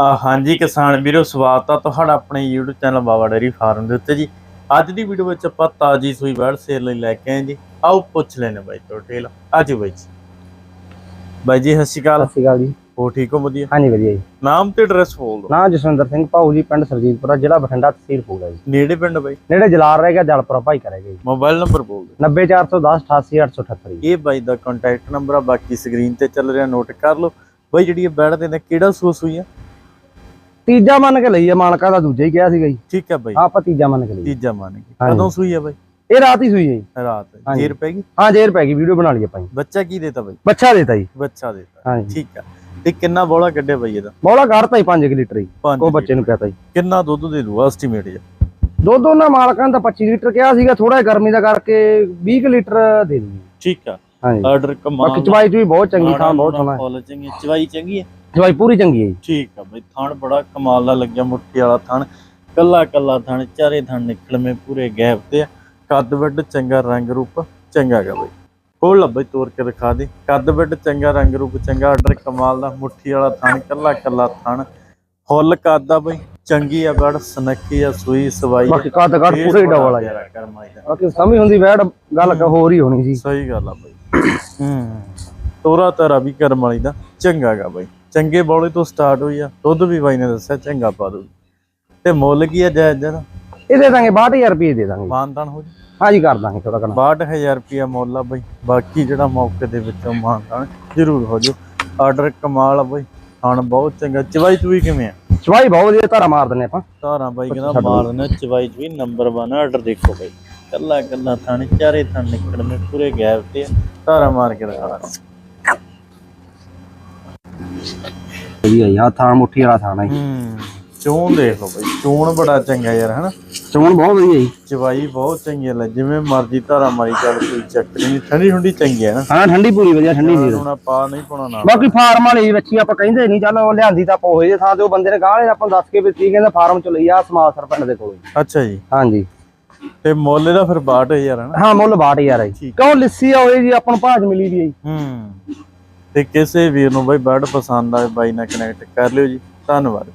ਹਾਂਜੀ ਕਿਸਾਨ ਵੀਰੋ ਸਵਾਗਤ ਆ ਤੁਹਾਡਾ ਆਪਣੇ YouTube channel Baba dairy farm ਦੇ ਉੱਤੇ ਜੀ। ਅੱਜ ਦੀ ਵੀਡੀਓ ਵਿੱਚ ਆਪਾਂ ਤਾਜੀ ਸੂਈ ਬੈੜ ਸੇਲ ਲਈ ਲੈ ਕੇ ਆਏ ਜੀ। ਆਓ ਪੁੱਛ ਲੈਣੇ ਬਾਈ ਤੋਂ ਡਿਟੇਲ ਆਜੋ ਬਾਈ ਜੀ। ਬਾਈ ਜੀ ਸਤਿ ਸ਼੍ਰੀ ਅਕਾਲ। ਸਤਿ ਸ਼੍ਰੀ ਅਕਾਲ ਜੀ। ਹੋ ਠੀਕ ਹੋ ਵਧੀਆ? ਹਾਂਜੀ ਵਧੀਆ ਜੀ। ਨਾਮ ਤੇ ਐਡਰੈਸ ਬੋਲ ਦਿਓ। ਨਾਂ ਜਸਵਿੰਦਰ ਸਿੰਘ ਭਾਊ ਜੀ ਪਿੰਡ ਸਰਜੀਤਪੁਰਾ ਜ਼ਿਲ੍ਹਾ ਬਠਿੰਡਾ ਤਹਿਸੀਲ ਪੂਰਾ ਜੀ। ਨੇੜੇ ਪਿੰਡ ਬਾਈ? ਨੇੜੇ ਜਲਾਰ ਰਹਿ ਗਿਆ ਜਲਪੁਰਾ ਭਾਈ ਕਰੇਗਾ ਜੀ। ਮੋਬਾਈਲ ਨੰਬਰ ਬੋਲ ਦਿਓ। 90410 88878 ਜੀ। ਇਹ ਬਾਈ ਦਾ ਕੰਟੈਕਟ ਨੰਬਰ ਆ ਬਾਕੀ ਸਕਰੀਨ ਤੇ ਚੱਲ ਰਿਹਾ ਨੋਟ ਕਰ ਲਓ। ਬਾਈ ਜਿਹੜੀ ਇਹ ਦੇ ਨੇ ਕਿਹੜਾ ਸੂਆ ਸੂਈ ਆ ਤੀਜਾ ਮੰਨ ਕੇ ਲਈ ਆ ਮਾਲਕਾ ਦਾ ਦੂਜਾ ਹੀ ਕਿਹਾ ਸੀਗਾ ਜੀ। ਠੀਕ ਹੈ ਬਾਈ। ਆਪਾਂ ਤੀਜਾ ਮੰਨ ਕੇ ਲਈ ਤੀਜਾ ਮੰਨ ਕੇ। ਕਦੋਂ ਸੂਈ ਆ ਬਾਈ? ਇਹ ਰਾਤ ਹੀ ਸੂਈ ਹੈ ਜੀ। ਰਾਤ। ਜੇਰ ਪੈ ਗਈ? ਹਾਂ ਜੇਰ ਪੈ ਗਈ। ਵੀਡੀਓ ਬਣਾ ਲਈ ਆਪਾਂ ਜੀ। ਬੱਚਾ ਕੀ ਦੇਤਾ ਬਾਈ? ਬੱਚਾ ਦੇਤਾ ਜੀ। ਬੱਚਾ ਦੇਤਾ। ਹਾਂਜੀ। ਠੀਕ ਆ ਤੇ ਕਿੰਨਾ ਬੋਲਾ ਕੱਢਿਆ ਬਾਈ ਇਹਦਾ? ਬੋਲਾ ਕਰਤਾ ਜੀ 5 ਲੀਟਰ ਜੀ। ਕੋ ਬੱਚੇ ਨੂੰ ਕਹਤਾ ਜੀ। ਕਿੰਨਾ ਦੁੱਧ ਦੇ ਦੂਗਾ ਐਸਟੀਮੇਟ ਜੀ ਦੁੱਧ ਉਹਨਾਂ ਮਾਲਕਾਂ ਦਾ 25 ਲੀਟਰ ਕਿਹਾ ਸੀਗਾ ਥੋੜਾ ਜਿਹਾ ਗਰਮੀ ਦਾ ਕਰਕੇ 20 ਕੁ ਲੀਟਰ ਦੇ ਦੂਗੀ। ਠੀਕ ਆ ਆਰਡਰ ਕਮਾਲ ਬਾਕੀ ਚਵਾਈ ਬਹੁਤ ਚੰਗੀ ਥਾਂ ਬਹੁਤ ਚੰਗੀ ਚਵਾਈ ਚੰਗੀ ਹੈ? ਚਵਾਈ ਪੂਰੀ ਚੰਗੀ ਹੈ ਜੀ। ਠੀਕ ਆ ਬਈ ਥਣ ਬੜਾ ਕਮਾਲ ਦਾ ਲੱਗਿਆ ਮੁੱਠੀ ਵਾਲਾ ਥਣ। ਕੱਲਾ ਕੱਲਾ ਥਣ ਚਾਰੇ ਥਣ ਨਿਕਲਵੇਂ ਪੂਰੇ ਗੈਪ ਤੇ ਆ। ਕੱਦ ਵੱਡ ਚੰਗਾ ਰੰਗ ਰੂਪ ਚੰਗਾ ਗਾ ਬਈ। ਕੋਲ ਲੱਭੇ ਤੋਰ ਕੇ ਦਿਖਾ ਦੇ। ਕੱਦ ਵੱਡ ਚੰਗਾ ਰੰਗ ਰੂਪ ਚੰਗਾ ਆਰਡਰ ਕਮਾਲ ਦਾ ਮੁੱਠੀ ਵਾਲਾ ਥਣ ਕੱਲਾ ਕੱਲਾ ਥਣ। ਫੁੱਲ ਕੱਦ ਆ ਬਈ ਚੰਗੀ ਆ ਬੜ ਸਨੱਖੀ ਆ ਸੂਈ ਸਵਾਈ। ਬਾਕੀ ਕੱਦ ਕੱਦ ਪੂਰੇ ਹੀ ਡਬਲ ਆ ਦਾ ਬਾਕੀ ਸਮਝ ਹੁੰਦੀ ਵੈੜ ਗੱਲ ਕ- ਹੋਰ ਹੀ ਹੋਣੀ ਸੀ। ਸਹੀ ਗੱਲ ਆ ਬਾਈ। ਹੂੰ। ਤੋਰਾ ਤਾਰਾ ਵੀ ਕਰਮ ਵਾਲੀ ਦਾ ਚੰਗਾ ਗਾ ਬਾਈ। ਚੰਗੇ ਬੌਲੇ ਤੋਂ ਸਟਾਰਟ ਹੋਈ ਆ ਦੁੱਧ ਵੀ ਬਾਈ ਨੇ ਦੱਸਿਆ ਚੰਗਾ ਪਾ ਦੂ। ਤੇ ਮੁੱਲ ਕੀ ਆ ਜਾਇਜ਼ ਜਰਾ ਇਹ ਦੇ ਦਾਂਗੇ 62000 ਰੁਪਏ ਦੇ ਦਾਂਗੇ। ਮਾਨਦਾਨ ਹੋ ਜੀ ਹਾਂਜੀ ਕਰ ਦਾਂਗੇ ਥੋੜਾ ਕਣਾ 62000 ਰੁਪਿਆ ਮੁੱਲ ਆ ਬਾਈ। ਬਾਕੀ ਜਿਹੜਾ ਮੌਕੇ ਦੇ ਵਿੱਚੋਂ ਮਾਨਦਾਨ ਜ਼ਰੂਰ ਹੋ ਜੋ ਆਰਡਰ ਕਮਾਲ ਆ ਬਾਈ। ਖਾਣ ਬਹੁਤ ਚੰਗਾ। ਚਵਾਈ ਚੂਈ ਕਿਵੇਂ ਆ? ਚਵਾਈ ਬਹੁਤ ਵਧੀਆ ਧਾਰਾ ਮਾਰ ਦਿੰਨੇ ਆਪਾਂ। ਧਾਰਾਂ ਬਾਈ ਕਹਿੰਦਾ ਮਾਰ ਦੇਣਾ ਚਵਾਈ ਵੀ ਨੰਬਰ 1 ਆਰਡਰ ਦੇਖੋ ਬਾਈ। ਕੱਲਾ ਕੱਲਾ ਥਣ ਚਾਰੇ ਥਣ ਨਿਕਲਵੇਂ ਪੂਰੇ ਗੈਪ ਤੇ। ਧਾਰਾਂ ਮਾਰ ਕੇ ਦਿਖਾ ਵਧੀਆ ਆ ਥਾਣ ਮੁੱਠੀ ਵਾਲਾ ਥਾਣਾ ਹੂੰ ਚੋਣ ਦੇਖ ਲਓ ਬਾਈ ਚੋਣ ਬੜਾ ਚੰਗਾ ਯਾਰ ਹਨਾ? ਚੋਣ ਬਹੁਤ ਵਧੀਆ ਜੀ। ਚਵਾਈ ਬਹੁਤ ਚੰਗੀ ਹੈ ਜਿਵੇਂ ਮਰਜ਼ੀ ਧਾਰਾ ਮਾਰੀ ਚੱਲ ਕੋਈ ਚੱਕਰ ਨਹੀਂ ਠੰਡੀ ਠੰਡੀ ਚੰਗੀ ਹੈ ਨਾ। ਹਾਂ ਠੰਡੀ ਪੂਰੀ ਵਧੀਆ ਠੰਡੀ ਨਹੀਂ ਹੁਣ ਪਾ ਨਹੀਂ ਪਾਉਣਾ ਨਾ। ਬਾਕੀ ਫਾਰਮ ਵਾਲੀ ਬੱਚੀ ਆਪਾਂ ਕਹਿੰਦੇ ਨਹੀਂ ਚੱਲ ਉਹ ਲਿਆਂਦੀ ਤਾਂ ਆਪਾਂ ਉਹੇ ਜੇ ਥਾਂ ਤੇ ਉਹ ਬੰਦੇ ਨੇ ਗਾਲੇ ਆਪਾਂ ਦੱਸ ਕੇ ਵੀ ਕੀ ਕਹਿੰਦਾ ਫਾਰਮ ਚ ਲਈ ਆ ਸਮਾਸਰ ਪਿੰਡ ਦੇ ਕੋਲ। ਅੱਛਾ ਜੀ। ਹਾਂਜੀ। ਤੇ ਮੁੱਲ ਇਹਦਾ ਫਿਰ 62000 ਹੈ ਨਾ ਹਾਂ ਮੁੱਲ 62000 ਹੈ ਜੀ। ਕਿਉਂ ਲਿੱਸੀ ਆ ਹੋਏ ਜੀ ਆਪਾਂ ਨੂੰ ਭਾਜ ਮਿਲੀ ਵੀ ਹੈ ਜੀ। ਹੂੰ। ਤੇ ਕਿਸੇ ਵੀਰ ਨੂੰ ਬਾਈ ਬਰਡ ਪਸੰਦ ਆਏ, ਬਾਈ ਨਾਲ ਕਨੈਕਟ ਕਰ ਲਿਓ ਜੀ। ਧੰਨਵਾਦ।